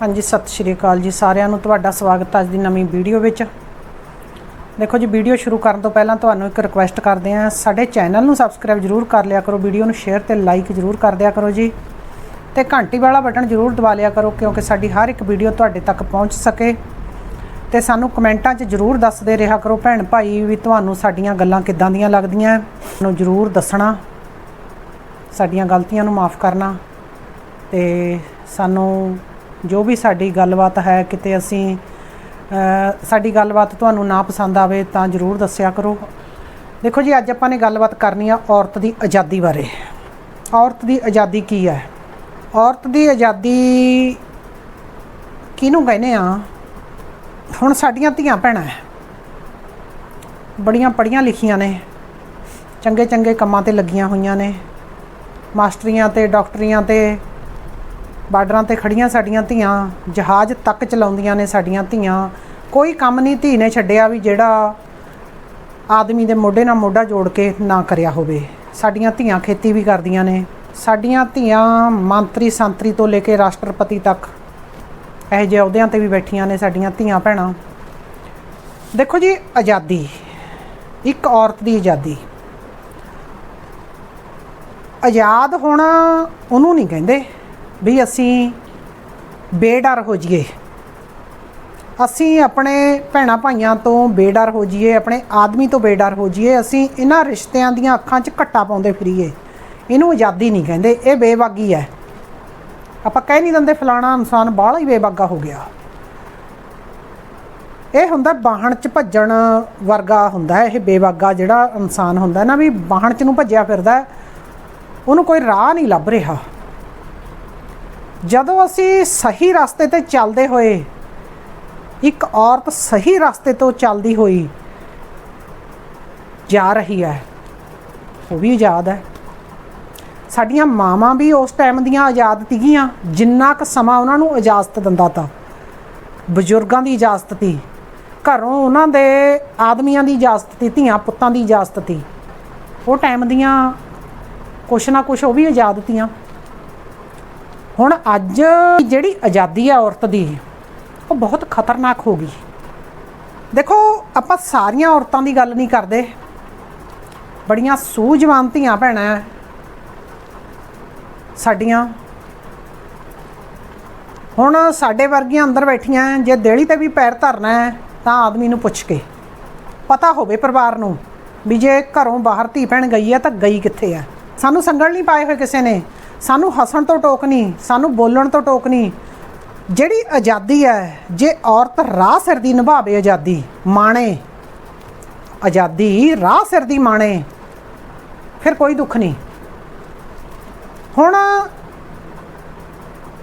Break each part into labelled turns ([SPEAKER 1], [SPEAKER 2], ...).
[SPEAKER 1] ਹਾਂਜੀ, ਸਤਿ ਸ਼੍ਰੀ ਅਕਾਲ ਜੀ ਸਾਰਿਆਂ ਨੂੰ। ਤੁਹਾਡਾ ਸਵਾਗਤ ਅੱਜ ਦੀ ਨਵੀਂ ਵੀਡੀਓ ਵਿੱਚ। ਦੇਖੋ ਜੀ, ਵੀਡੀਓ ਸ਼ੁਰੂ ਕਰਨ ਤੋਂ ਪਹਿਲਾਂ ਤੁਹਾਨੂੰ ਇੱਕ ਰਿਕੁਐਸਟ ਕਰਦੇ ਹਾਂ। ਸਾਡੇ ਚੈਨਲ ਨੂੰ ਸਬਸਕ੍ਰਾਈਬ ਜਰੂਰ ਕਰ ਲਿਆ ਕਰੋ, ਵੀਡੀਓ ਨੂੰ ਸ਼ੇਅਰ ਤੇ ਲਾਈਕ ਜਰੂਰ ਕਰ ਦਿਆ ਕਰੋ ਜੀ। ਤੇ ਘੰਟੀ ਵਾਲਾ ਬਟਨ ਜਰੂਰ ਦਬਾ ਲਿਆ ਕਰੋ, ਕਿਉਂਕਿ ਸਾਡੀ ਹਰ ਇੱਕ ਵੀਡੀਓ ਤੁਹਾਡੇ ਤੱਕ ਪਹੁੰਚ ਸਕੇ। ਤੇ ਸਾਨੂੰ ਕਮੈਂਟਾਂ 'ਚ ਜਰੂਰ ਦੱਸਦੇ ਰਿਹਾ ਕਰੋ, ਭੈਣ ਭਾਈ, ਵੀ ਤੁਹਾਨੂੰ ਸਾਡੀਆਂ ਗੱਲਾਂ ਕਿੱਦਾਂ ਦੀਆਂ ਲੱਗਦੀਆਂ। ਨੂੰ ਜਰੂਰ ਦੱਸਣਾ, ਸਾਡੀਆਂ ਗਲਤੀਆਂ ਨੂੰ ਮਾਫ ਕਰਨਾ। ਤੇ ਸਾਨੂੰ ਜੋ ਵੀ ਸਾਡੀ ਗੱਲਬਾਤ ਹੈ, ਕਿਤੇ ਅਸੀਂ ਸਾਡੀ ਗੱਲਬਾਤ ਤੁਹਾਨੂੰ ਨਾ ਪਸੰਦ ਆਵੇ ਤਾਂ ਜਰੂਰ ਦੱਸਿਆ ਕਰੋ। ਦੇਖੋ ਜੀ, ਅੱਜ ਆਪਾਂ ਨੇ ਗੱਲਬਾਤ ਕਰਨੀ ਆ ਔਰਤ ਦੀ ਆਜ਼ਾਦੀ ਬਾਰੇ। ਔਰਤ ਦੀ ਆਜ਼ਾਦੀ ਕੀ ਹੈ? ਔਰਤ ਦੀ ਆਜ਼ਾਦੀ ਕਿਹਨੂੰ ਕਹਿੰਦੇ ਆ? ਹੁਣ ਸਾਡੀਆਂ ਧੀਆਂ ਭੈਣਾਂ ਬੜੀਆਂ ਪੜੀਆਂ ਲਿਖੀਆਂ ਨੇ। ਚੰਗੇ ਚੰਗੇ ਕੰਮਾਂ ਤੇ ਲੱਗੀਆਂ ਹੋਈਆਂ ਨੇ। ਮਾਸਟਰੀਆਂ ਤੇ, ਡਾਕਟਰੀਆਂ ਤੇ ਬਾਰਡਰਾਂ ਤੇ ਖੜੀਆਂ ਸਾਡੀਆਂ ਧੀਆਂ, ਜਹਾਜ਼ ਤੱਕ ਚਲਾਉਂਦੀਆਂ ਨੇ ਸਾਡੀਆਂ ਧੀਆਂ। ਕੋਈ ਕੰਮ ਨਹੀਂ ਧੀ ਨੇ ਛੱਡਿਆ ਵੀ ਜਿਹੜਾ ਆਦਮੀ ਦੇ ਮੋਢੇ ਨਾਲ ਮੋਢਾ ਜੋੜ ਕੇ ਨਾ ਕਰਿਆ ਹੋਵੇ। ਸਾਡੀਆਂ ਧੀਆਂ ਖੇਤੀ ਵੀ ਕਰਦੀਆਂ ਨੇ। ਸਾਡੀਆਂ ਧੀਆਂ ਮੰਤਰੀ, ਸੰਤਰੀ ਤੋਂ ਲੈ ਕੇ ਰਾਸ਼ਟਰਪਤੀ ਤੱਕ ਇਹੋ ਜਿਹੇ ਅਹੁਦਿਆਂ ਤੇ ਵੀ ਬੈਠੀਆਂ ਨੇ ਸਾਡੀਆਂ ਧੀਆਂ ਭੈਣਾਂ। ਦੇਖੋ ਜੀ, ਆਜ਼ਾਦੀ। ਇੱਕ ਔਰਤ ਦੀ ਆਜ਼ਾਦੀ। ਆਜ਼ਾਦ ਹੋਣਾ ਉਹਨੂੰ ਨਹੀਂ ਕਹਿੰਦੇ। ਵੀ ਅਸੀਂ ਬੇਡਰ ਹੋ ਜਾਈਏ। ਅਸੀਂ ਆਪਣੇ ਭੈਣਾਂ ਭਾਈਆਂ ਤੋਂ ਬੇਡਰ ਹੋ ਜਾਈਏ, ਆਪਣੇ ਆਦਮੀ ਤੋਂ ਬੇਡਰ ਹੋ ਜਾਈਏ, ਅਸੀਂ ਇਹਨਾਂ ਰਿਸ਼ਤਿਆਂ ਦੀਆਂ ਅੱਖਾਂ 'ਚ ਘੱਟਾ ਪਾਉਂਦੇ ਫਿਰੀਏ। ਇਹਨੂੰ ਆਜ਼ਾਦੀ ਨਹੀਂ ਕਹਿੰਦੇ, ਇਹ ਬੇਬਾਗੀ ਹੈ। ਆਪਾਂ ਕਹਿ ਨਹੀਂ ਦਿੰਦੇ ਫਲਾਣਾ ਇਨਸਾਨ ਬਾਹਲਾ ਹੀ ਬੇਬਾਗਾ ਹੋ ਗਿਆ। ਇਹ ਹੁੰਦਾ ਬਾਹਣ 'ਚ ਭੱਜਣ ਵਰਗਾ ਹੁੰਦਾ ਹੈ, ਇਹ ਬੇਬਾਗਾ ਜਿਹੜਾ ਇਨਸਾਨ ਹੁੰਦਾ ਨਾ ਵੀ ਬਾਹਣ 'ਚ ਨੂੰ ਭੱਜਿਆ ਫਿਰਦਾ ਉਹਨੂੰ ਕੋਈ ਰਾਹ ਨਹੀਂ ਲੱਭ ਰਿਹਾ। ਜਦੋਂ ਅਸੀਂ ਸਹੀ ਰਸਤੇ ਤੇ ਚੱਲਦੇ ਹੋਏ, ਇੱਕ ਔਰਤ ਸਹੀ ਰਸਤੇ ਤੋਂ ਚੱਲਦੀ ਹੋਈ ਜਾ ਰਹੀ ਹੈ, ਉਹ ਵੀ ਆਜ਼ਾਦ ਹੈ। ਸਾਡੀਆਂ ਮਾਵਾਂ ਵੀ ਉਸ ਟਾਈਮ ਦੀਆਂ ਆਜ਼ਾਦ ਸੀਗੀਆਂ ਜਿੰਨਾ ਕੁ ਸਮਾਂ ਉਹਨਾਂ ਨੂੰ ਇਜਾਜ਼ਤ ਦਿੰਦਾ ਤਾ। ਬਜ਼ੁਰਗਾਂ ਦੀ ਇਜਾਜ਼ਤ ਤੀ, ਘਰੋਂ ਉਹਨਾਂ ਦੇ ਆਦਮੀਆਂ ਦੀ ਇਜਾਜ਼ਤ ਤੀ, ਧੀਆਂ ਪੁੱਤਾਂ ਦੀ ਇਜਾਜ਼ਤ ਤੀ। ਉਹ ਟਾਈਮ ਦੀਆਂ ਕੁਛ ਨਾ ਕੁਛ ਉਹ ਵੀ ਆਜ਼ਾਦ ਤੀਆਂ। ਹੁਣ ਅੱਜ ਜਿਹੜੀ ਆਜ਼ਾਦੀ ਆ ਔਰਤ ਦੀ, ਉਹ ਬਹੁਤ ਖਤਰਨਾਕ ਹੋ ਗਈ। ਦੇਖੋ, ਆਪਾਂ ਸਾਰੀਆਂ ਔਰਤਾਂ ਦੀ ਗੱਲ ਨਹੀਂ ਕਰਦੇ। ਬੜੀਆਂ ਸੂਝਵਾਨ ਧੀਆਂ ਭੈਣਾਂ ਸਾਡੀਆਂ। ਹੁਣ ਸਾਡੇ ਵਰਗੀਆਂ ਅੰਦਰ ਬੈਠੀਆਂ ਜੇ ਦੇਲੀ ਤੇ ਵੀ ਪੈਰ ਧਰਨਾ ਹੈ ਤਾਂ ਆਦਮੀ ਨੂੰ ਪੁੱਛ ਕੇ। ਪਤਾ ਹੋਵੇ ਪਰਿਵਾਰ ਨੂੰ ਵੀ ਜੇ ਘਰੋਂ ਬਾਹਰ ਧੀ ਭੈਣ ਗਈ ਹੈ ਤਾਂ ਗਈ ਕਿੱਥੇ ਹੈ ਸਾਨੂੰ ਸੰਗਲ ਨਹੀਂ ਪਾਏ ਹੋਏ ਕਿਸੇ ਨੇ। ਸਾਨੂੰ ਹੱਸਣ ਤੋਂ ਟੋਕ ਨਹੀਂ, ਸਾਨੂੰ ਬੋਲਣ ਤੋਂ ਟੋਕ ਨਹੀਂ। ਜਿਹੜੀ ਆਜ਼ਾਦੀ ਹੈ, ਜੇ ਔਰਤ ਰਾਹ ਸਿਰ ਦੀ ਨਿਭਾਵੇ ਆਜ਼ਾਦੀ, ਮਾਣੇ। ਆਜ਼ਾਦੀ ਰਾਹ ਸਿਰ ਦੀ ਮਾਣੇ, ਫਿਰ ਕੋਈ ਦੁੱਖ ਨਹੀਂ। ਹੁਣ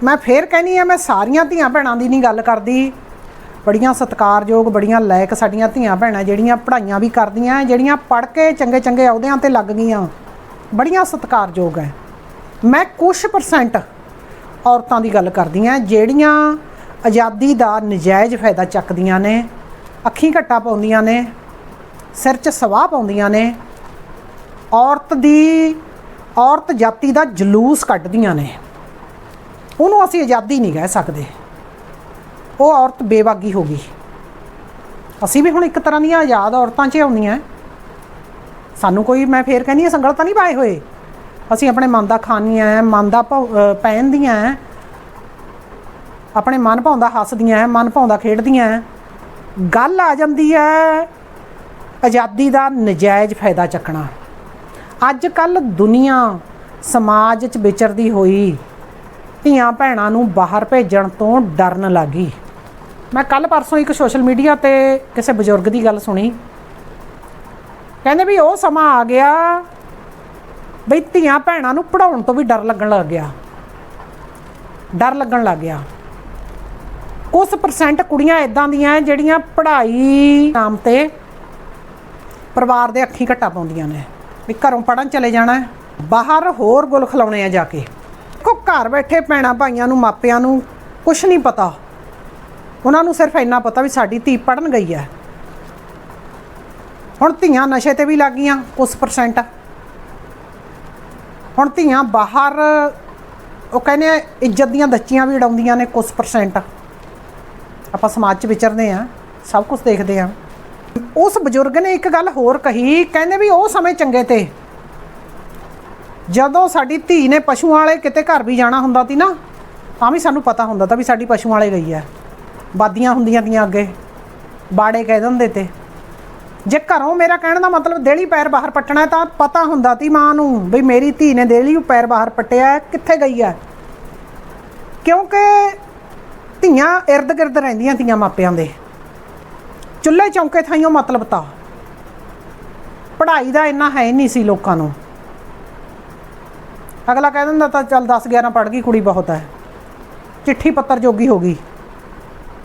[SPEAKER 1] ਮੈਂ ਫੇਰ ਕਹਿੰਨੀ ਆ, ਮੈਂ ਸਾਰੀਆਂ ਧੀਆਂ ਭੈਣਾਂ ਦੀ ਨਹੀਂ ਗੱਲ ਕਰਦੀ। ਬੜੀਆਂ ਸਤਿਕਾਰਯੋਗ, ਬੜੀਆਂ ਲਾਇਕ ਸਾਡੀਆਂ ਧੀਆਂ ਭੈਣਾਂ, ਜਿਹੜੀਆਂ ਪੜ੍ਹਾਈਆਂ ਵੀ ਕਰਦੀਆਂ, ਜਿਹੜੀਆਂ ਪੜ੍ਹ ਕੇ ਚੰਗੇ ਚੰਗੇ ਅਹੁਦਿਆਂ ਤੇ ਲੱਗ ਗਈਆਂ। ਬੜੀਆਂ ਸਤਿਕਾਰਯੋਗ ਹੈ। ਮੈਂ ਕੁਝ ਪਰਸੈਂਟ ਔਰਤਾਂ ਦੀ ਗੱਲ ਕਰਦੀ ਆ ਜਿਹੜੀਆਂ ਆਜ਼ਾਦੀ ਦਾ ਨਜਾਇਜ਼ ਫਾਇਦਾ ਚੱਕਦੀਆਂ ਨੇ, ਅੱਖੀਂ ਘੱਟਾ ਪਾਉਂਦੀਆਂ ਨੇ, ਸਿਰ 'ਚ ਸਵਾਹ ਪਾਉਂਦੀਆਂ ਨੇ, ਔਰਤ ਦੀ, ਔਰਤ ਜਾਤੀ ਦਾ ਜਲੂਸ ਕੱਢਦੀਆਂ ਨੇ। ਉਹਨੂੰ ਅਸੀਂ ਆਜ਼ਾਦੀ ਨਹੀਂ ਕਹਿ ਸਕਦੇ। ਉਹ ਔਰਤ ਬੇਬਾਗੀ ਹੋ ਗਈ। ਅਸੀਂ ਵੀ ਹੁਣ ਇੱਕ ਤਰ੍ਹਾਂ ਦੀਆਂ ਆਜ਼ਾਦ ਔਰਤਾਂ 'ਚ ਆਉਂਦੀਆਂ। ਸਾਨੂੰ ਕੋਈ, ਮੈਂ ਫੇਰ ਕਹਿੰਦੀ ਹਾਂ, ਸੰਗਲ ਤਾਂ ਨਹੀਂ ਪਾਏ ਹੋਏ। ਅਸੀਂ ਆਪਣੇ ਮਨ ਦਾ ਖਾਣੀਆਂ ਹੈ ਮਨ ਦਾ ਭਾਉ- ਪਹਿਨਦੀਆਂ ਹੈ ਆਪਣੇ ਮਨ ਭਾਉਂਦਾ ਹੱਸਦੀਆਂ ਹੈ ਮਨ ਭਾਉਂਦਾ ਖੇਡਦੀਆਂ ਹੈ ਗੱਲ ਆ ਜਾਂਦੀ ਹੈ ਆਜ਼ਾਦੀ ਦਾ ਨਜਾਇਜ਼ ਫਾਇਦਾ ਚੱਕਣਾ। ਅੱਜ ਕੱਲ ਦੁਨੀਆ ਸਮਾਜ 'ਚ ਵਿਚਰਦੀ ਹੋਈ ਧੀਆਂ ਭੈਣਾਂ ਨੂੰ ਬਾਹਰ ਭੇਜਣ ਤੋਂ ਡਰਨ ਲੱਗੀ। ਮੈਂ ਕੱਲ ਪਰਸੋਂ ਇੱਕ ਸੋਸ਼ਲ ਮੀਡੀਆ ਤੇ ਕਿਸੇ ਬਜ਼ੁਰਗ ਦੀ ਗੱਲ ਸੁਣੀ। ਕਹਿੰਦੇ ਵੀ ਉਹ ਸਮਾਂ ਆ ਗਿਆ ਬਈ ਧੀਆਂ ਭੈਣਾਂ ਨੂੰ ਪੜਾਉਣ ਤੋਂ ਵੀ ਡਰ ਲੱਗਣ ਲੱਗ ਗਿਆ। ਡਰ ਲੱਗਣ ਲੱਗ ਗਿਆ। ਕੁਝ ਪਰਸੈਂਟ ਕੁੜੀਆਂ ਇਦਾਂ ਦੀਆਂ ਜਿਹੜੀਆਂ ਪੜ੍ਹਾਈ ਨਾਮ ਤੇ ਪਰਿਵਾਰ ਦੇ ਅੱਖੀਂ ਘੱਟਾ ਪਾਉਂਦੀਆਂ ਨੇ। ਵੀ ਘਰੋਂ ਪੜਨ ਚਲੇ ਜਾਣਾ ਬਾਹਰ ਹੋਰ ਗੁਲ ਖਲਾਉਣੇ ਆ ਜਾ ਕੇ। ਕੋ ਘਰ ਬੈਠੇ ਭੈਣਾਂ ਭਾਈਆਂ ਨੂੰ, ਮਾਪਿਆਂ ਨੂੰ ਕੁਝ ਨਹੀਂ ਪਤਾ। ਉਹਨਾਂ ਨੂੰ ਸਿਰਫ ਇੰਨਾ ਪਤਾ ਵੀ ਸਾਡੀ ਧੀ ਪੜਨ ਗਈ ਹੈ ਹੁਣ ਧੀਆਂ ਨਸ਼ੇ ਤੇ ਵੀ ਲੱਗ ਗਈਆਂ ਕੁਝ ਪਰਸੈਂਟ ਹੁਣ ਧੀਆਂ ਬਾਹਰ, ਉਹ ਕਹਿੰਦੇ ਆ, ਇੱਜ਼ਤ ਦੀਆਂ ਦੱਚੀਆਂ ਵੀ ਉਡਾਉਂਦੀਆਂ ਨੇ ਕੁਝ ਪਰਸੈਂਟ ਆਪਾਂ ਸਮਾਜ 'ਚ ਵਿਚਰਦੇ ਆ ਸਭ ਕੁਝ ਦੇਖਦੇ ਆ ਉਸ ਬਜ਼ੁਰਗ ਨੇ ਇੱਕ ਗੱਲ ਹੋਰ ਕਹੀ, ਕਹਿੰਦੇ ਵੀ ਉਹ ਸਮੇਂ ਚੰਗੇ ਤੇ। ਜਦੋਂ ਸਾਡੀ ਧੀ ਨੇ ਪਸ਼ੂਆਂ ਵਾਲੇ ਕਿਤੇ ਘਰ ਵੀ ਜਾਣਾ ਹੁੰਦਾ ਸੀ ਨਾ, ਤਾਂ ਵੀ ਸਾਨੂੰ ਪਤਾ ਹੁੰਦਾ ਤਾਂ ਵੀ ਸਾਡੀ ਪਸ਼ੂਆਂ ਵਾਲੇ ਗਈ ਹੈ। ਬਾਦੀਆਂ ਹੁੰਦੀਆਂ ਦੀਆਂ ਅੱਗੇ, ਬਾੜੇ ਕਹਿ ਦਿੰਦੇ ਤੇ। ਜੇ ਘਰੋਂ ਮੇਰਾ ਕਹਿਣ ਦਾ ਮਤਲਬ ਦੇਲੀ ਪੈਰ ਬਾਹਰ ਪੱਟਣਾ ਤਾਂ ਪਤਾ ਹੁੰਦਾ ਤੀ ਮਾਂ ਨੂੰ ਵੀ ਮੇਰੀ ਧੀ ਨੇ ਦੇਲੀ ਪੈਰ ਬਾਹਰ ਪੱਟਿਆ ਕਿੱਥੇ ਗਈ ਹੈ? ਕਿਉਂਕਿ ਧੀਆਂ ਇਰਦ ਗਿਰਦ ਰਹਿੰਦੀਆਂ ਤੀਆਂ ਮਾਪਿਆਂ ਦੇ। ਚੁੱਲ੍ਹੇ ਚੌਂਕੇ ਥਾਈਓ ਮਤਲਬ ਤਾਂ। ਪੜ੍ਹਾਈ ਦਾ ਇੰਨਾ ਹੈ ਨਹੀਂ ਸੀ ਲੋਕਾਂ ਨੂੰ। ਅਗਲਾ ਕਹਿ ਦਿੰਦਾ ਤਾਂ ਚੱਲ 10 11 ਪੜ੍ਹ ਗਈ, ਕੁੜੀ ਬਹੁਤ ਹੈ। ਚਿੱਠੀ ਪੱਤਰ ਜੋਗੀ ਹੋ ਗਈ।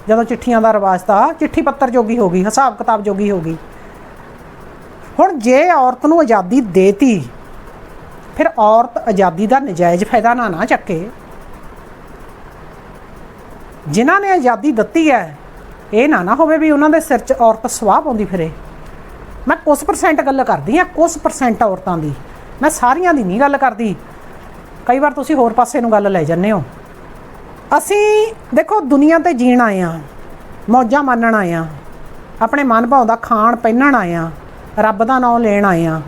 [SPEAKER 1] ਜਦੋਂ ਚਿੱਠੀਆਂ ਦਾ ਰਿਵਾਜ ਤਾਂ ਚਿੱਠੀ ਪੱਤਰ ਜੋਗੀ ਹੋ ਗਈ, ਹਿਸਾਬ ਕਿਤਾਬ ਜੋਗੀ ਹੋ ਗਈ। ਹੁਣ ਜੇ ਔਰਤ ਨੂੰ ਆਜ਼ਾਦੀ ਦੇਤੀ, ਫਿਰ ਔਰਤ ਆਜ਼ਾਦੀ ਦਾ ਨਜਾਇਜ਼ ਫਾਇਦਾ ਨਾ ਨਾ ਚੱਕੇ। ਜਿਨ੍ਹਾਂ ਨੇ ਆਜ਼ਾਦੀ ਦਿੱਤੀ ਹੈ, ਇਹ ਨਾ ਨਾ ਹੋਵੇ ਵੀ ਉਹਨਾਂ ਦੇ ਸਿਰ 'ਚ ਔਰਤ ਸਵਾਹ ਪਾਉਂਦੀ ਫਿਰੇ। ਮੈਂ ਕੁਝ ਪਰਸੈਂਟ ਗੱਲ ਕਰਦੀ ਆ ਕੁਝ ਪਰਸੈਂਟ ਔਰਤਾਂ ਦੀ। ਮੈਂ ਸਾਰੀਆਂ ਦੀ ਨਹੀਂ ਗੱਲ ਕਰਦੀ। ਕਈ ਵਾਰ ਤੁਸੀਂ ਹੋਰ ਪਾਸੇ ਨੂੰ ਗੱਲ ਲੈ ਜਾਂਦੇ ਹੋ। ਅਸੀਂ ਦੇਖੋ, ਦੁਨੀਆ ਤੇ ਜੀਣ ਆਏ ਆ ਮੌਜਾਂ ਮੰਨਣ ਆਏ ਆ ਆਪਣੇ ਮਨ ਭਾਉਂਦਾ ਖਾਣ ਪਹਿਨਣ ਆਏ ਆ ਰੱਬ ਦਾ ਨਾਮ ਲੈਣ ਆਏ ਆ।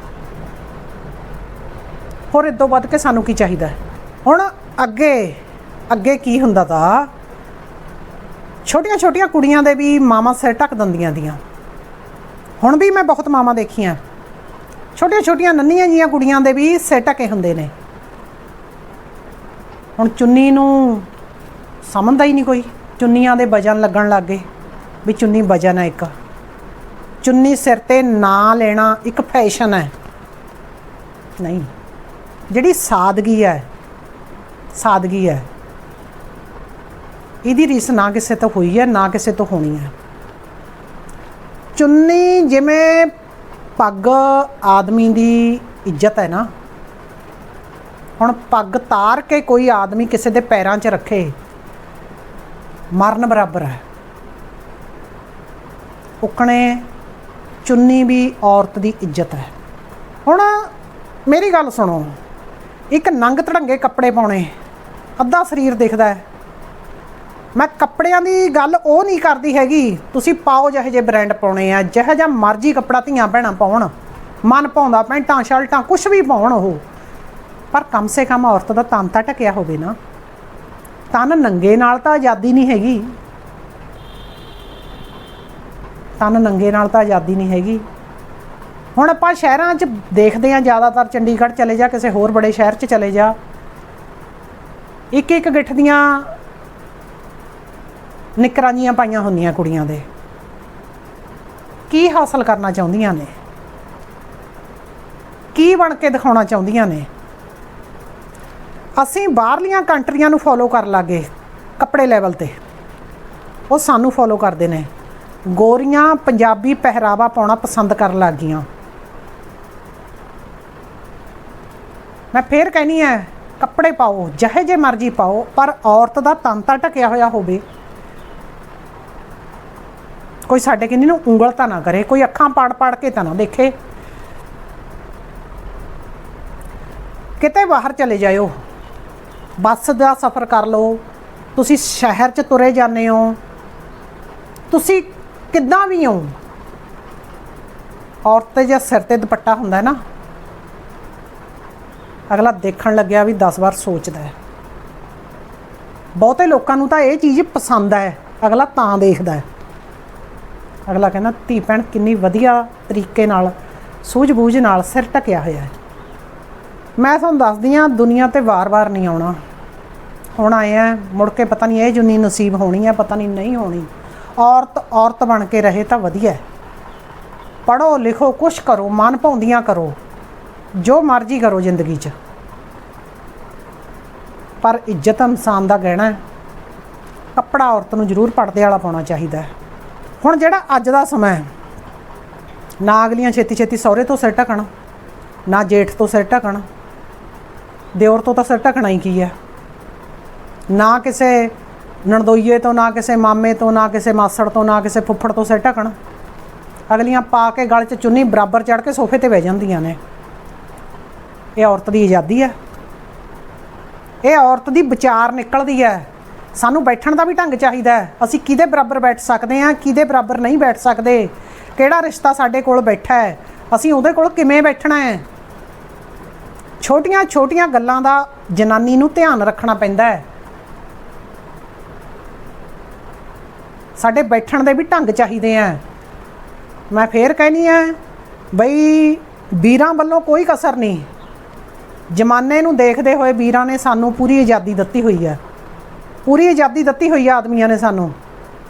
[SPEAKER 1] ਹੋਰ ਇਹ ਤੋਂ ਵੱਧ ਕੇ ਸਾਨੂੰ ਕੀ ਚਾਹੀਦਾ ਹੁਣ ਅੱਗੇ ਅੱਗੇ ਕੀ ਹੁੰਦਾ ਤਾਂ ਛੋਟੀਆਂ ਛੋਟੀਆਂ ਕੁੜੀਆਂ ਦੇ ਵੀ ਮਾਮਾ ਸਿਰ ਢੱਕ ਦਿੰਦੀਆਂ ਦੀਆਂ ਹੁਣ ਵੀ ਮੈਂ ਬਹੁਤ ਮਾਮਾ ਦੇਖੀਆਂ। ਛੋਟੀਆਂ ਛੋਟੀਆਂ ਨੰਨੀਆਂ ਜੀਆਂ ਕੁੜੀਆਂ ਦੇ ਵੀ ਸਿਰ ਢੱਕੇ ਹੁੰਦੇ ਨੇ। ਹੁਣ ਚੁੰਨੀ ਨੂੰ ਸਮਝਦਾ ਹੀ ਨਹੀਂ ਕੋਈ। ਚੁੰਨੀਆਂ ਦੇ ਵਜਨ ਲੱਗਣ ਲੱਗ ਗਏ। ਵੀ ਚੁੰਨੀ ਵਜਨ ਹੈ ਇੱਕ। ਚੁੰਨੀ ਸਿਰ ਤੇ ਨਾ ਲੈਣਾ ਇੱਕ ਫੈਸ਼ਨ ਹੈ। ਨਹੀਂ। ਜਿਹੜੀ ਸਾਦਗੀ ਹੈ ਸਾਦਗੀ ਹੈ। ਇਹਦੀ ਰੀਸ ਨਾ ਕਿਸੇ ਤੋਂ ਹੋਈ ਹੈ, ਨਾ ਕਿਸੇ ਤੋਂ ਹੋਣੀ ਹੈ। ਚੁੰਨੀ ਜਿਵੇਂ ਪੱਗ ਆਦਮੀ ਦੀ ਇੱਜ਼ਤ ਹੈ ਨਾ। ਹੁਣ ਪੱਗ ਤਾਰ ਕੇ ਕੋਈ ਆਦਮੀ ਕਿਸੇ ਦੇ ਪੈਰਾਂ 'ਚ ਰੱਖੇ, ਮਰਨ ਬਰਾਬਰ ਹੈ। ਉਕਣੇ ਚੁੰਨੀ ਵੀ ਔਰਤ ਦੀ ਇੱਜ਼ਤ ਹੈ। ਹੁਣ ਮੇਰੀ ਗੱਲ ਸੁਣੋ। ਇੱਕ ਨੰਗ ਧੜੰਗੇ ਕੱਪੜੇ ਪਾਉਣੇ, ਅੱਧਾ ਸਰੀਰ ਦਿਖਦਾ ਹੈ। ਮੈਂ ਕੱਪੜਿਆਂ ਦੀ ਗੱਲ ਉਹ ਨਹੀਂ ਕਰਦੀ ਹੈਗੀ, ਤੁਸੀਂ ਪਾਓ ਜਿਹੇ ਜੇ ਬ੍ਰਾਂਡ ਪਾਉਣੇ ਆ, ਜਿਹੋ ਜਿਹਾ ਮਰਜ਼ੀ ਕੱਪੜਾ ਧੀਆਂ ਭੈਣਾਂ ਪਾਉਣ, ਮਨ ਪਾਉਂਦਾ ਪੈਂਟਾਂ ਸ਼ਰਟਾਂ ਕੁਝ ਵੀ ਪਾਉਣ ਉਹ। ਪਰ ਕਮ ਸੇ ਕਮ ਔਰਤ ਦਾ ਤਨ ਤਾਂ ਢਕਿਆ ਹੋਵੇ ਨਾ। ਤਨ ਨੰਗੇ ਨਾਲ ਤਾਂ ਆਜ਼ਾਦੀ ਨਹੀਂ ਹੈਗੀ। ਤਨ ਨੰਗੇ ਨਾਲ ਤਾਂ ਆਜ਼ਾਦੀ ਨਹੀਂ ਹੈਗੀ। ਹੁਣ ਆਪਾਂ ਸ਼ਹਿਰਾਂ 'ਚ ਦੇਖਦੇ ਹਾਂ ਜ਼ਿਆਦਾਤਰ ਚੰਡੀਗੜ੍ਹ ਚਲੇ ਜਾ, ਕਿਸੇ ਹੋਰ ਬੜੇ ਸ਼ਹਿਰ 'ਚ ਚਲੇ ਜਾ। ਇੱਕ ਇੱਕ ਗਿੱਠ ਦੀਆਂ ਨਿਕਰਾਂ ਜੀਆਂ ਪਾਈਆਂ ਹੁੰਦੀਆਂ ਕੁੜੀਆਂ ਦੇ। ਕੀ ਹਾਸਲ ਕਰਨਾ ਚਾਹੁੰਦੀਆਂ ਨੇ? ਕੀ ਬਣ ਕੇ ਦਿਖਾਉਣਾ ਚਾਹੁੰਦੀਆਂ ਨੇ? ਅਸੀਂ ਬਾਹਰਲੀਆਂ ਕੰਟਰੀਆਂ ਨੂੰ ਫੋਲੋ ਕਰਨ ਲੱਗੇ ਕੱਪੜੇ ਲੈਵਲ ਤੇ। ਉਹ ਸਾਨੂੰ ਫੋਲੋ ਕਰਦੇ ਨੇ। ਗੋਰੀਆਂ ਪੰਜਾਬੀ ਪਹਿਰਾਵਾ ਪਾਉਣਾ ਪਸੰਦ ਕਰਨ ਲੱਗ ਗਈਆਂ। ਮੈਂ ਫੇਰ ਕਹਿਨੀ ਹੈ ਕੱਪੜੇ ਪਾਓ, ਜਿਹੇ ਜੇ ਮਰਜ਼ੀ ਪਾਓ, ਪਰ ਔਰਤ ਦਾ ਤਨ ਤਾਂ ਢਕਿਆ ਹੋਇਆ ਹੋਵੇ। ਕੋਈ ਸਾਡੇ ਕਿੰਨੀ ਨੂੰ ਉਂਗਲ ਤਾਂ ਨਾ ਕਰੇ, ਕੋਈ ਅੱਖਾਂ ਪਾੜ ਪਾੜ ਕੇ ਤਾਂ ਨਾ ਦੇਖੇ। ਕਿਤੇ ਬਾਹਰ ਚਲੇ ਜਾਇਓ, ਬੱਸ ਦਾ ਸਫ਼ਰ ਕਰ ਲਓ, ਤੁਸੀਂ ਸ਼ਹਿਰ 'ਚ ਤੁਰੇ ਜਾਂਦੇ ਹੋ, ਤੁਸੀਂ ਕਿੱਦਾਂ ਵੀ ਹੋ? ਔਰਤ ਤੇ ਜਾਂ ਸਿਰ ਤੇ ਦੁਪੱਟਾ ਹੁੰਦਾ ਨਾ, ਅਗਲਾ ਦੇਖਣ ਲੱਗਿਆ ਵੀ 10 ਵਾਰ ਸੋਚਦਾ ਹੈ। ਬਹੁਤੇ ਲੋਕਾਂ ਨੂੰ ਤਾਂ ਇਹ ਚੀਜ਼ ਪਸੰਦ ਹੈ, ਅਗਲਾ ਤਾਂ ਦੇਖਦਾ ਹੈ। ਅਗਲਾ ਕਹਿੰਦਾ, ਧੀ ਭੈਣ, ਕਿੰਨੀ ਵਧੀਆ ਤਰੀਕੇ ਨਾਲ, ਸੂਝ-ਬੂਝ ਨਾਲ ਸਿਰ ਢਕਿਆ ਹੋਇਆ ਹੈ। ਮੈਂ ਤੁਹਾਨੂੰ ਦੱਸਦੀ ਆ ਦੁਨੀਆ ਤੇ ਵਾਰ-ਵਾਰ ਨਹੀਂ ਆਉਣਾ। ਹੁਣ ਆਏ ਆ, ਮੁੜ ਕੇ ਪਤਾ ਨਹੀਂ ਇਹ ਜੁਨੀ ਨਸੀਬ ਹੋਣੀ ਹੈ, ਪਤਾ ਨਹੀਂ ਨਹੀਂ ਹੋਣੀ। ਔਰਤ ਔਰਤ ਬਣ ਕੇ ਰਹੇ ਤਾਂ ਵਧੀਆ ਹੈ। ਪੜੋ ਲਿਖੋ, ਕੁਛ ਕਰੋ, ਮਨ ਭਾਉਂਦੀਆਂ ਕਰੋ, ਜੋ ਮਰਜ਼ੀ ਕਰੋ ਜ਼ਿੰਦਗੀ 'ਚ। ਪਰ ਇੱਜ਼ਤ ਇਨਸਾਨ ਦਾ ਗਹਿਣਾ ਹੈ। ਕੱਪੜਾ ਔਰਤ ਨੂੰ ਜ਼ਰੂਰ ਪਰਦੇ ਵਾਲਾ ਪਾਉਣਾ ਚਾਹੀਦਾ ਹੈ। ਹੁਣ ਜਿਹੜਾ ਅੱਜ ਦਾ ਸਮਾਂ ਹੈ, ਨਾ ਅਗਲੀਆਂ ਛੇਤੀ ਛੇਤੀ ਸਹੁਰੇ ਤੋਂ ਸਿਰ ਢਕਣ, ਨਾ ਜੇਠ ਤੋਂ ਸਿਰ ਢਕਣ, ਦਿਓਰ ਤੋਂ ਤਾਂ ਸਿਰ ਢਕਣਾ ਹੀ ਕੀ ਹੈ। ਨਾ ਕਿਸੇ ਨਣਦੋਈਏ ਤੋਂ ਨਾ ਕਿਸੇ ਮਾਮੇ ਤੋਂ, ਨਾ ਕਿਸੇ ਮਾਸੜ ਤੋਂ, ਨਾ ਕਿਸੇ ਫੁੱਫੜ ਤੋਂ ਸਿਰ ਢਕਣ। ਅਗਲੀਆਂ ਪਾ ਕੇ ਗਲ 'ਚ ਚੁੰਨੀ ਬਰਾਬਰ ਚੜ ਕੇ ਸੋਫੇ ਤੇ ਬਹਿ ਜਾਂਦੀਆਂ ਨੇ। ਇਹ ਔਰਤ ਦੀ ਆਜ਼ਾਦੀ ਹੈ। ਇਹ ਔਰਤ ਦੀ ਵਿਚਾਰ ਨਿਕਲਦੀ ਹੈ। ਸਾਨੂੰ ਬੈਠਣ ਦਾ ਵੀ ਢੰਗ ਚਾਹੀਦਾ ਹੈ। ਅਸੀਂ ਕਿਹਦੇ ਬਰਾਬਰ ਬੈਠ ਸਕਦੇ ਹਾਂ, ਕਿਹਦੇ ਬਰਾਬਰ ਨਹੀਂ ਬੈਠ ਸਕਦੇ? ਕਿਹੜਾ ਰਿਸ਼ਤਾ ਸਾਡੇ ਕੋਲ ਬੈਠਾ ਹੈ? ਅਸੀਂ ਉਹਦੇ ਕੋਲ ਕਿਵੇਂ ਬੈਠਣਾ ਹੈ? ਛੋਟੀਆਂ ਛੋਟੀਆਂ ਗੱਲਾਂ ਦਾ ਜਨਾਨੀ ਨੂੰ ਧਿਆਨ ਰੱਖਣਾ ਪੈਂਦਾ ਹੈ। ਸਾਡੇ ਬੈਠਣ ਦੇ ਵੀ ਢੰਗ ਚਾਹੀਦੇ ਆ। ਮੈਂ ਫੇਰ ਕਹਿਨੀ ਆ, ਬਈ ਵੀਰਾਂ ਵੱਲੋਂ ਕੋਈ ਕਸਰ ਨਹੀਂ। ਜਮਾਨੇ ਨੂੰ ਦੇਖਦੇ ਹੋਏ ਵੀਰਾਂ ਨੇ ਸਾਨੂੰ ਪੂਰੀ ਆਜ਼ਾਦੀ ਦਿੱਤੀ ਹੋਈ ਹੈ ਪੂਰੀ ਆਜ਼ਾਦੀ ਦਿੱਤੀ ਹੋਈ ਹੈ ਆਦਮੀਆਂ ਨੇ ਸਾਨੂੰ।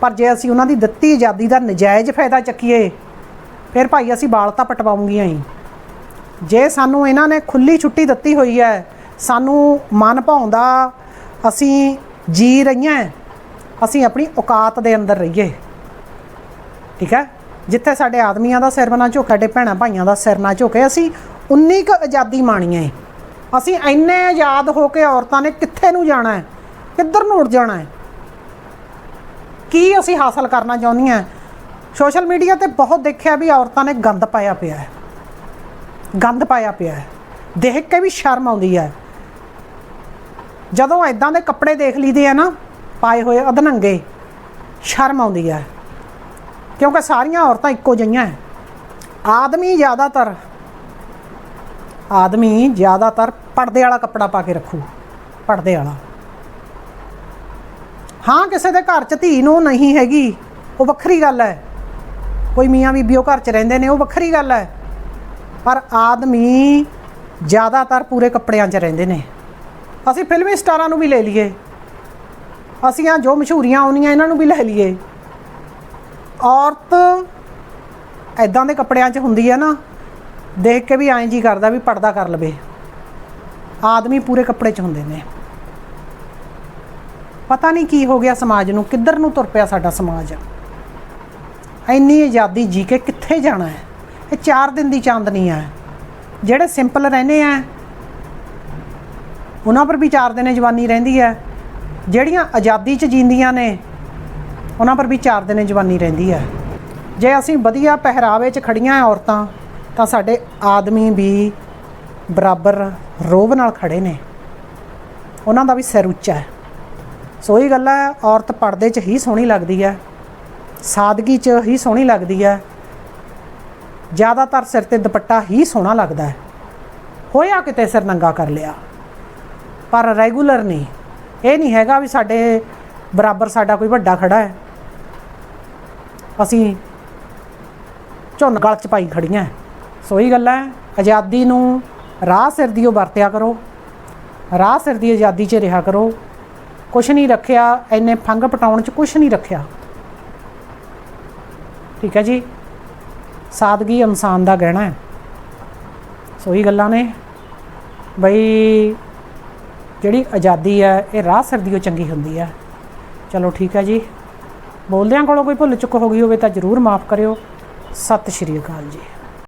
[SPEAKER 1] ਪਰ ਜੇ ਅਸੀਂ ਉਹਨਾਂ ਦੀ ਦਿੱਤੀ ਆਜ਼ਾਦੀ ਦਾ ਨਜਾਇਜ਼ ਫਾਇਦਾ ਚੱਕੀਏ, ਫਿਰ ਭਾਈ ਅਸੀਂ ਬਾਲ ਤਾਂ ਪਟਵਾਉਂਗੀਆਂ ਹੀ। ਜੇ ਸਾਨੂੰ ਇਹਨਾਂ ਨੇ ਖੁੱਲੀ ਛੁੱਟੀ ਦਿੱਤੀ ਹੋਈ ਹੈ ਸਾਨੂੰ ਮਨ ਭਾਉਂਦਾ ਅਸੀਂ ਜੀ ਰਹੀਆਂ। ਅਸੀਂ ਆਪਣੀ ਔਕਾਤ ਦੇ ਅੰਦਰ ਰਹੀਏ। ਠੀਕ ਹੈ? ਜਿੱਥੇ ਸਾਡੇ ਆਦਮੀਆਂ ਦਾ ਸਿਰ ਨਾ ਝੁਕੇ, ਸਾਡੇ ਭੈਣਾਂ ਭਾਈਆਂ ਦਾ ਸਿਰ ਨਾ ਝੁਕੇ, ਅਸੀਂ ਉਨੀ ਕੁ ਆਜ਼ਾਦੀ ਮਾਣੀਏ। ਅਸੀਂ ਇੰਨੇ ਆਜ਼ਾਦ ਹੋ ਕੇ ਔਰਤਾਂ ਨੇ ਕਿੱਥੇ ਨੂੰ ਜਾਣਾ ਹੈ? ਕਿੱਧਰ ਨੂੰ ਉੜ ਜਾਣਾ ਹੈ? ਕੀ ਅਸੀਂ ਹਾਸਲ ਕਰਨਾ ਚਾਹੁੰਦੀਆਂ ਸੋਸ਼ਲ ਮੀਡੀਆ ਤੇ ਬਹੁਤ ਦੇਖਿਆ ਵੀ ਔਰਤਾਂ ਨੇ ਗੰਦ ਪਾਇਆ ਪਿਆ ਹੈ। ਗੰਦ ਪਾਇਆ ਪਿਆ ਹੈ। ਦੇਖ ਕੇ ਵੀ ਸ਼ਰਮ ਆਉਂਦੀ ਹੈ। ਜਦੋਂ ਐਦਾਂ ਦੇ ਕੱਪੜੇ ਦੇਖ ਲਈਦੇ ਆ ਨਾ ਪਾਏ ਹੋਏ ਅਧਨੰਗੇ, ਸ਼ਰਮ ਆਉਂਦੀ ਹੈ। ਕਿਉਂਕਿ ਸਾਰੀਆਂ ਔਰਤਾਂ ਇੱਕੋ ਜਿਹੀਆਂ ਹੈ। ਆਦਮੀ ਜ਼ਿਆਦਾਤਰ ਆਦਮੀ ਜ਼ਿਆਦਾਤਰ ਪਰਦੇ ਵਾਲਾ ਕੱਪੜਾ ਪਾ ਕੇ ਰੱਖੂ, ਪਰਦੇ ਵਾਲਾ। ਹਾਂ, ਕਿਸੇ ਦੇ ਘਰ 'ਚ ਧੀ ਨੂੰ ਨਹੀਂ ਹੈਗੀ, ਉਹ ਵੱਖਰੀ ਗੱਲ ਹੈ। ਕੋਈ ਮੀਆਂ ਬੀਬੀ ਉਹ ਘਰ 'ਚ ਰਹਿੰਦੇ ਨੇ, ਉਹ ਵੱਖਰੀ ਗੱਲ ਹੈ। ਪਰ ਆਦਮੀ ਜ਼ਿਆਦਾਤਰ ਪੂਰੇ ਕੱਪੜਿਆਂ 'ਚ ਰਹਿੰਦੇ ਨੇ। ਅਸੀਂ ਫਿਲਮੀ ਸਟਾਰਾਂ ਨੂੰ ਵੀ ਲੈ ਲਈਏ। ਅਸੀਂ ਆ ਜੋ ਮਸ਼ਹੂਰੀਆਂ ਆਉਣੀਆਂ, ਇਹਨਾਂ ਨੂੰ ਵੀ ਲੈ ਲਈਏ। ਔਰਤ ਐਦਾਂ ਦੇ ਕੱਪੜਿਆਂ 'ਚ ਹੁੰਦੀ ਹੈ ਨਾ, ਦੇਖ ਕੇ ਵੀ ਐਂ ਜੀ ਕਰਦਾ ਵੀ ਪਰਦਾ ਕਰ ਲਵੇ। ਆਦਮੀ ਪੂਰੇ ਕੱਪੜੇ 'ਚ ਹੁੰਦੇ ਨੇ। ਪਤਾ ਨਹੀਂ ਕੀ ਹੋ ਗਿਆ ਸਮਾਜ ਨੂੰ, ਕਿੱਧਰ ਨੂੰ ਤੁਰ ਪਿਆ ਸਾਡਾ ਸਮਾਜ। ਇੰਨੀ ਆਜ਼ਾਦੀ ਜੀ ਕੇ ਕਿੱਥੇ ਜਾਣਾ ਹੈ? ਇਹ 4 ਦਿਨ ਦੀ ਚਾਂਦਨੀ ਹੈ। ਜਿਹੜੇ ਸਿੰਪਲ ਰਹਨੇ ਆ, ਉਹਨਾਂ ਪਰ ਵੀ 4 ਦਿਨੇ ਜਵਾਨੀ ਰਹਿੰਦੀ ਹੈ। ਜਿਹੜੀਆਂ ਆਜ਼ਾਦੀ 'ਚ ਜੀਂਦੀਆਂ ਨੇ, ਉਹਨਾਂ ਪਰ ਵੀ ਚਾਰ ਦਿਨੇ ਜਵਾਨੀ ਰਹਿੰਦੀ ਹੈ। ਜੇ ਅਸੀਂ ਵਧੀਆ ਪਹਿਰਾਵੇ 'ਚ ਖੜੀਆਂ ਔਰਤਾਂ, ਤਾਂ ਸਾਡੇ ਆਦਮੀ ਵੀ ਬਰਾਬਰ ਰੋਬ ਨਾਲ ਖੜੇ ਨੇ। ਉਹਨਾਂ ਦਾ ਵੀ ਸਿਰ ਉੱਚਾ ਹੈ। ਸੋ ਇਹ ਗੱਲ ਹੈ, ਔਰਤ ਪਰਦੇ 'ਚ ਹੀ ਸੋਹਣੀ ਲੱਗਦੀ ਹੈ, ਸਾਦਗੀ 'ਚ ਹੀ ਸੋਹਣੀ ਲੱਗਦੀ ਹੈ, ਜ਼ਿਆਦਾਤਰ ਸਿਰ ਤੇ ਦੁਪੱਟਾ ਹੀ ਸੋਹਣਾ ਲੱਗਦਾ ਹੈ। ਹੋਇਆ ਕਿਤੇ ਸਿਰ ਨੰਗਾ ਕਰ ਲਿਆ, ਪਰ ਰੈਗੂਲਰ ਨਹੀਂ। ਇਹ ਨਹੀਂ ਹੈਗਾ ਵੀ ਸਾਡੇ ਬਰਾਬਰ ਸਾਡਾ ਕੋਈ ਵੱਡਾ ਖੜਾ ਹੈ। ਅਸੀਂ ਝੁੰਨ ਗਲ ਚ ਪਾਈ ਖੜੀਆਂ ਹੈ। ਸੋ ਇਹ ਗੱਲ ਆਜ਼ਾਦੀ ਨੂੰ ਰਾਹ ਸਿਰ ਦੀ ਉਹ ਵਰਤਿਆ ਕਰੋ। ਰਾਹ ਸਿਰ ਦੀ ਆਜ਼ਾਦੀ 'ਚ ਰਿਹਾ ਕਰੋ। ਕੁਛ ਨਹੀਂ ਰੱਖਿਆ ਐਨੇ ਫੰਗ ਪਟਾਉਣ 'ਚ ਕੁਛ ਨਹੀਂ ਰੱਖਿਆ। ਠੀਕ ਹੈ ਜੀ, ਸਾਦਗੀ ਇਨਸਾਨ ਦਾ ਗਹਿਣਾ ਹੈ। ਸੋ ਇਹ ਗੱਲਾਂ ਨੇ। ਬਈ ਜਿਹੜੀ ਆਜ਼ਾਦੀ ਹੈ, ਇਹ ਰਾਹ ਸਿਰ ਦੀ ਉਹ ਚੰਗੀ ਹੁੰਦੀ ਹੈ। ਚਲੋ ਠੀਕ ਹੈ ਜੀ। ਬੋਲਦਿਆਂ ਕੋਲੋਂ ਕੋਈ ਭੁੱਲ ਚੁੱਕ ਹੋ ਗਈ ਹੋਵੇ ਤਾਂ ਜ਼ਰੂਰ ਮਾਫ ਕਰਿਓ। ਸਤਿ ਸ਼੍ਰੀ ਅਕਾਲ ਜੀ।